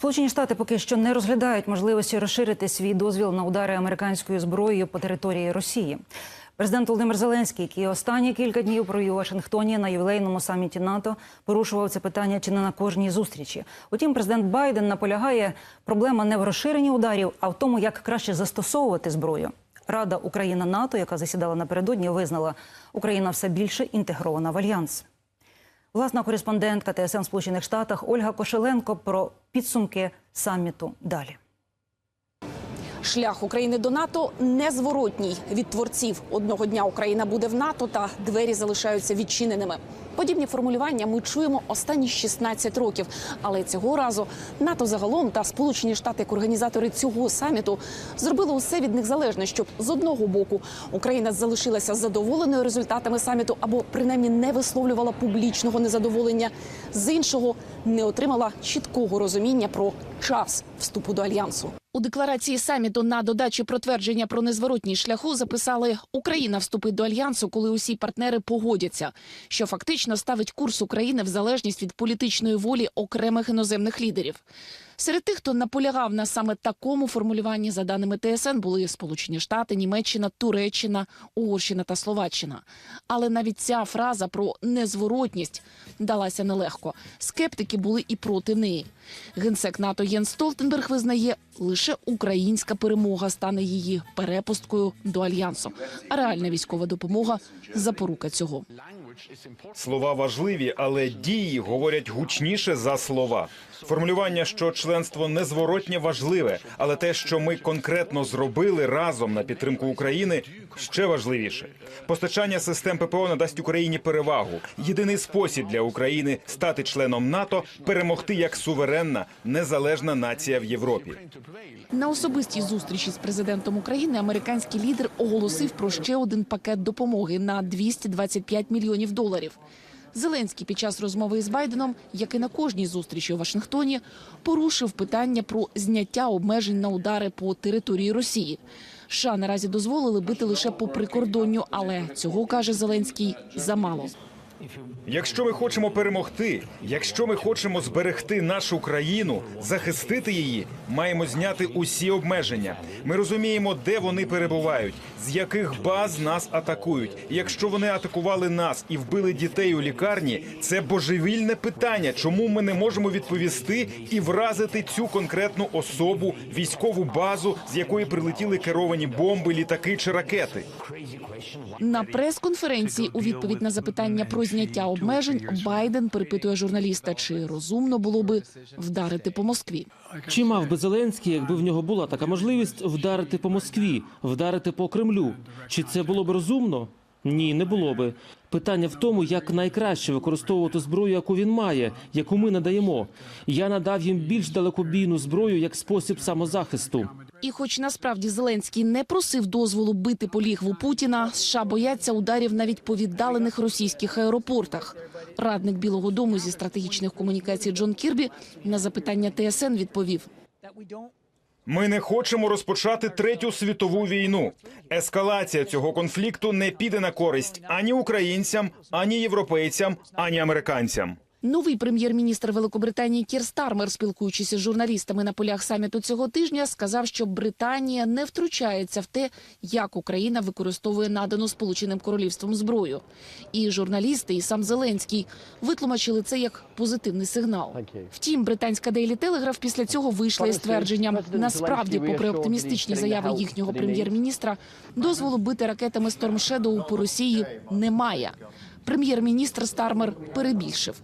Сполучені Штати поки що не розглядають можливості розширити свій дозвіл на удари американською зброєю по території Росії. Президент Володимир Зеленський, який останні кілька днів провів у Вашингтоні на ювілейному саміті НАТО, порушував це питання чи не на кожній зустрічі. Утім, президент Байден наполягає, проблема не в розширенні ударів, а в тому, як краще застосовувати зброю. Рада Україна НАТО, яка засідала напередодні, визнала, Україна все більше інтегрована в альянс. Власна кореспондентка ТСН Сполучених Штатах Ольга Кошеленко про підсумки саміту далі. Шлях України до НАТО незворотній від творців. Одного дня Україна буде в НАТО, та двері залишаються відчиненими. Подібні формулювання ми чуємо останні 16 років. Але цього разу НАТО загалом та Сполучені Штати, як організатори цього саміту, зробили усе від них залежне, щоб з одного боку Україна залишилася задоволеною результатами саміту або принаймні не висловлювала публічного незадоволення, з іншого не отримала чіткого розуміння про час вступу до альянсу. У декларації саміту на додачі про твердження про незворотній шляху записали Україна вступить до альянсу, коли усі партнери погодяться, що фактично ставить курс України в залежність від політичної волі окремих іноземних лідерів. Серед тих, хто наполягав на саме такому формулюванні, за даними ТСН, були Сполучені Штати, Німеччина, Туреччина, Угорщина та Словаччина. Але навіть ця фраза про незворотність далася нелегко. Скептики були і проти неї. Генсек НАТО Єн Столтенберг визнає, лише українська перемога стане її перепусткою до альянсу. А реальна військова допомога запорука цього. Слова важливі, але дії говорять гучніше за слова. Формулювання, що членство незворотнє важливе, але те, що ми конкретно зробили разом на підтримку України, ще важливіше. Постачання систем ППО надасть Україні перевагу. Єдиний спосіб для України стати членом НАТО перемогти як суверенна незалежна нація в Європі. На особистій зустрічі з президентом України американський лідер оголосив про ще один пакет допомоги на 225 мільйонів доларів. Зеленський під час розмови із Байденом, як і на кожній зустрічі у Вашингтоні, порушив питання про зняття обмежень на удари по території Росії. США наразі дозволили бити лише по прикордонню, але цього каже Зеленський замало. Якщо ми хочемо перемогти, якщо ми хочемо зберегти нашу країну, захистити її, маємо зняти усі обмеження. Ми розуміємо, де вони перебувають, з яких баз нас атакують. Якщо вони атакували нас і вбили дітей у лікарні, це божевільне питання, чому ми не можемо відповісти і вразити цю конкретну особу, військову базу, з якої прилетіли керовані бомби, літаки чи ракети. На прес-конференції у відповідь на запитання про зняття обмежень Байден перепитує журналіста, чи розумно було би вдарити по Москві. Чи мав би Зеленський, якби в нього була така можливість, вдарити по Москві, вдарити по Кремлю? Чи це було б розумно? Ні, не було би. Питання в тому, як найкраще використовувати зброю, яку він має, яку ми надаємо. Я надав їм більш далекобійну зброю як спосіб самозахисту. І, хоч насправді Зеленський не просив дозволу бити по лігву Путіна, США бояться ударів навіть по віддалених російських аеропортах. Радник Білого Дому зі стратегічних комунікацій Джон Кірбі на запитання ТСН відповів: Ми не хочемо розпочати третю світову війну. Ескалація цього конфлікту не піде на користь ані українцям, ані європейцям, ані американцям. Новий прем'єр-міністр Великобританії Кір Стармер, спілкуючись із журналістами на полях саміту цього тижня, сказав, що Британія не втручається в те, як Україна використовує надану Сполученим Королівством зброю. І журналісти, і сам Зеленський витлумачили це як позитивний сигнал. Втім, британська Daily Telegraph після цього вийшла із твердженням. Насправді, попри оптимістичні заяви їхнього прем'єр-міністра, дозволу бити ракетами Storm Shadow по Росії немає. Прем'єр-міністр Стармер перебільшив.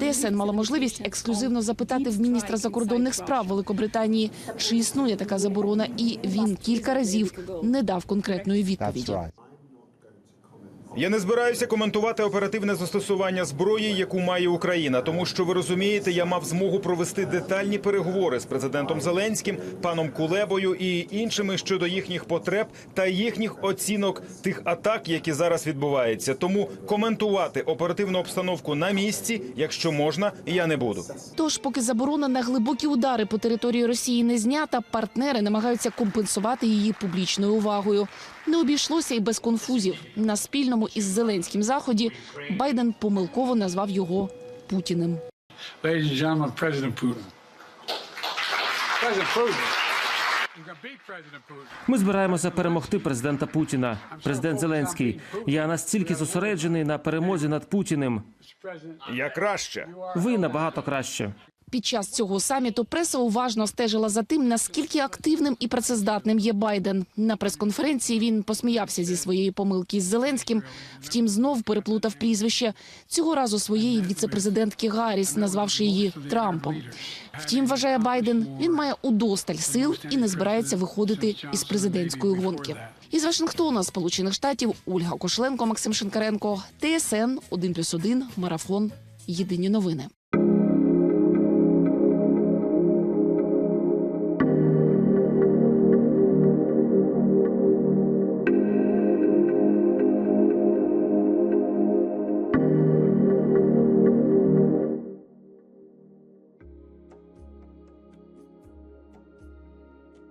ТСН мала можливість ексклюзивно запитати в міністра закордонних справ Великобританії, чи існує така заборона, і він кілька разів не дав конкретної відповіді. Я не збираюся коментувати оперативне застосування зброї, яку має Україна, тому що ви розумієте, я мав змогу провести детальні переговори з президентом Зеленським, паном Кулебою і іншими щодо їхніх потреб та їхніх оцінок тих атак, які зараз відбуваються. Тому коментувати оперативну обстановку на місці, якщо можна, я не буду. Тож, поки заборона на глибокі удари по території Росії не знята, партнери намагаються компенсувати її публічною увагою. Не обійшлося і без конфузів. На спільному із Зеленським заході Байден помилково назвав його Путіним. Ми збираємося перемогти президента Путіна. Президент Зеленський. Я настільки зосереджений на перемозі над Путіним. Я краще. Ви набагато краще. Під час цього саміту преса уважно стежила за тим, наскільки активним і працездатним є Байден. На прес-конференції він посміявся зі своєї помилки з Зеленським. Втім, знов переплутав прізвище цього разу своєї віцепрезидентки Гарріс, назвавши її Трампом. Втім, вважає Байден, він має удосталь сил і не збирається виходити із президентської гонки. Із Вашингтона, Сполучених Штатів, Ольга Кошленко, Максим Шинкаренко, ТСН 1+,1, Марафон. Єдині новини.